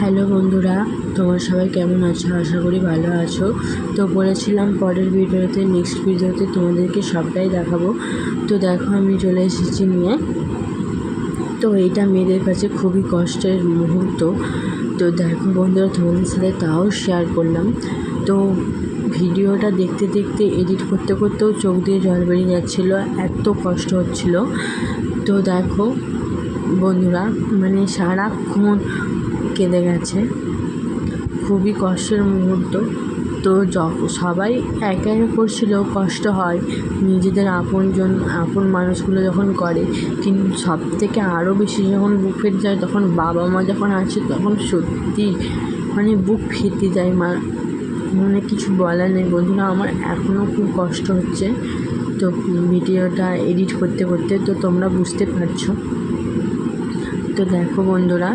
Hello বন্ধুরা, তোমরা সবাই কেমন আছো? আশা করি ভালো আছো। তো বলেছিলাম পরের ভিডিওতে নেক্সট ভিডিওতে তোমাদেরকে সবটাই দেখাবো। তো দেখো, আমি চলে এসেছি নিয়ে। তো এটা মেয়েদের কাছে খুবই কষ্টের মুহূর্ত। তো দেখো বন্ধুরা, তোমাদের সাথে তাও শেয়ার করলাম। তো ভিডিওটা দেখতে দেখতে এডিট করতে করতেও চোখ দিয়ে জল বেরিয়ে যাচ্ছিল, এত কষ্ট হচ্ছিল। তো দেখো বন্ধুরা মানে সারাক্ষণ কেঁদে গেছে। খুবই কষ্টের মুহূর্ত। তো সবাই একা একা করছিলেও কষ্ট হয়। নিজেদের আপনজন আপন মানুষগুলো যখন করে, কিন্তু সব থেকে আরও বেশি যখন বুক ফেটে যায়, তখন বাবা মা যখন আসে, তখন সত্যি মানে বুক ফেটে যায়, মা মানে কিছু বলার নেই। বন্ধুরা, আমার এখনও খুব কষ্ট হচ্ছে। তো ভিডিওটা এডিট করতে করতে, তো তোমরা বুঝতে পারছ। তো দেখো বন্ধুরা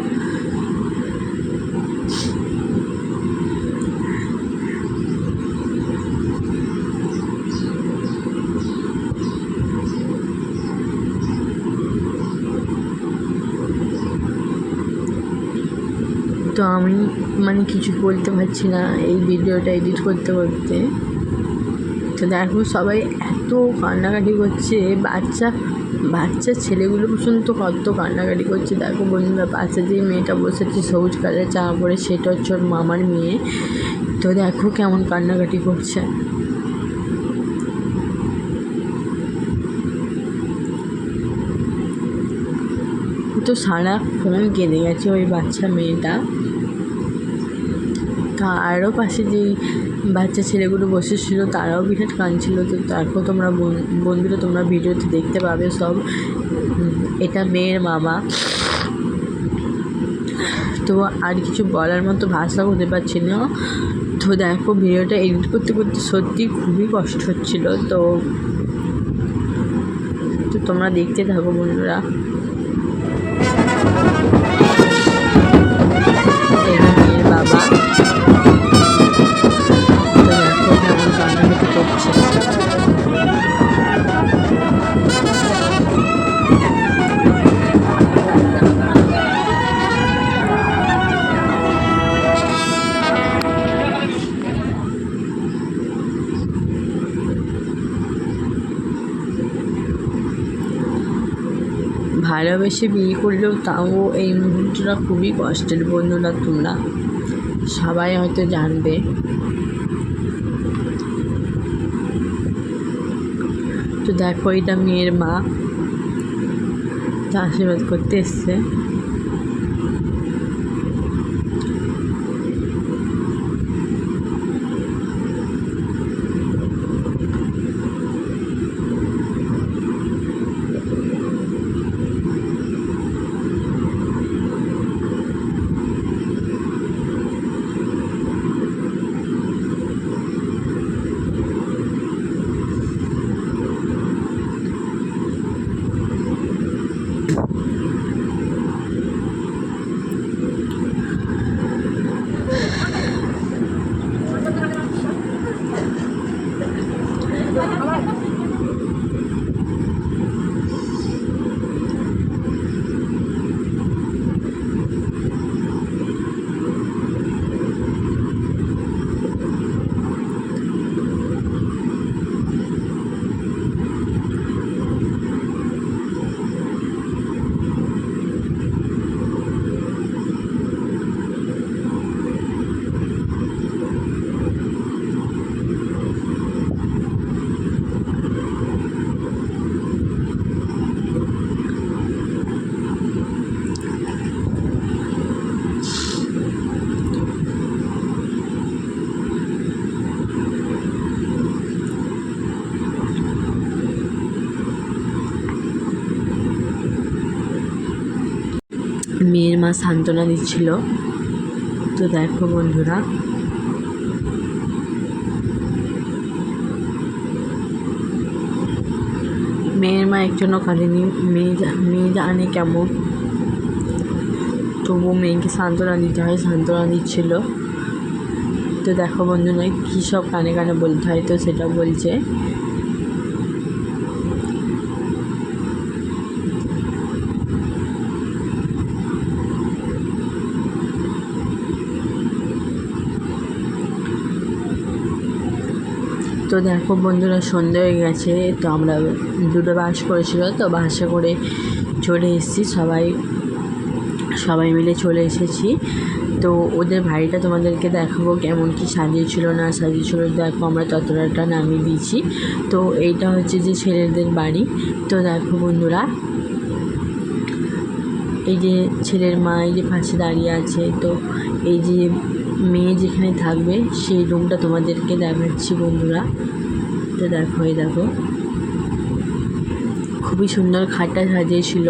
তো আমি মানে কিছু বলতে পারছি না, এই ভিডিওটা এডিট করতে করতে। তো দেখো সবাই এত কান্নাকাটি করছে, বাচ্চা বাচ্চা ছেলেগুলো পর্যন্ত কত কান্নাকাটি করছে। দেখো বন্ধুরা, পাশে যে মেয়েটা বসেছে, সবুজ কালারের জামা পরে, সেটা হচ্ছে ওর মামার মেয়ে। তো দেখো কেমন কান্নাকাটি করছে। তো সারাক্ষণ কেঁদে গেছে ওই বাচ্চা মেয়েটা। আরও পাশে যেই বাচ্চা ছেলেগুলো বসেছিল, তারাও বিরাট কাঁদছিল। তো তারপর তোমরা বন্ধুরা, তোমরা ভিডিওতে দেখতে পাবে সব। এটা মেয়ের মামা। তো আর কিছু বলার মতো ভাষা হতে পারছি না। তো দেখো ভিডিওটা এডিট করতে করতে সত্যি খুবই কষ্ট হচ্ছিল। তো তো তোমরা দেখতে থাকো বন্ধুরা। ভালোবেসে বিয়ে করলেও তাও এই মুহূর্তটা খুবই কষ্টের বন্ধুরা তোমরা। সবাই হয়তো জানবে। তো দেখো, এটা মেয়ের মা। তা আশীর্বাদ করতে এসছে। মেয়ের মা সান্ত্বনা দিচ্ছিল। তো দেখো বন্ধুরা। মেয়ের মা একজনও কাঁদেনি মেয়ে মেয়ে জানে কেমন। তবু মেয়েকে সান্ত্বনা দিতে হয়, সান্ত্বনা দিচ্ছিল। তো দেখো বন্ধুরা, কী সব কানে কানে বলতে হয় তো সেটা বলছে। তো দেখো বন্ধুরা, সন্ধে হয়ে গেছে, তো আমরা দুটো বাস করেছিল, তো বাসে করে চলে এসেছি সবাই। সবাই মিলে চলে এসেছি। তো ওদের বাড়িটা তোমাদেরকে দেখাবো কেমন কি সাজিয়েছিল না সাজিয়েছিল। দেখো আমরা ততটাটা নামিয়ে দিয়েছি। তো এইটা হচ্ছে যে ছেলেদের বাড়ি। তো দেখো বন্ধুরা, এই যে ছেলের মা এই যে পাশে দাঁড়িয়ে আছে, তো এই যে মেয়ে যেখানে থাকবে, সেই রুমটা তোমাদেরকে দেখাচ্ছি বন্ধুরা। তো দেখো, এই দেখো। খুবই সুন্দর খাটটা সাজিয়েছিল।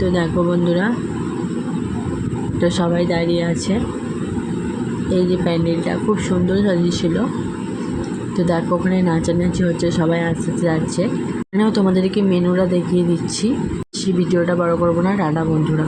তো দেখো বন্ধুরা, তো সবাই দাঁড়িয়ে আছে। এই যে প্যান্ডেলটা খুব সুন্দর সাজিয়েছিল। তো দেখো, ওখানে নাচানাচি হচ্ছে, সবাই আস্তে আস্তে যাচ্ছে। এখানেও তোমাদেরকে মেনুটা দেখিয়ে দিচ্ছি। সেই ভিডিওটা বড় করব না, টাটা বন্ধুরা।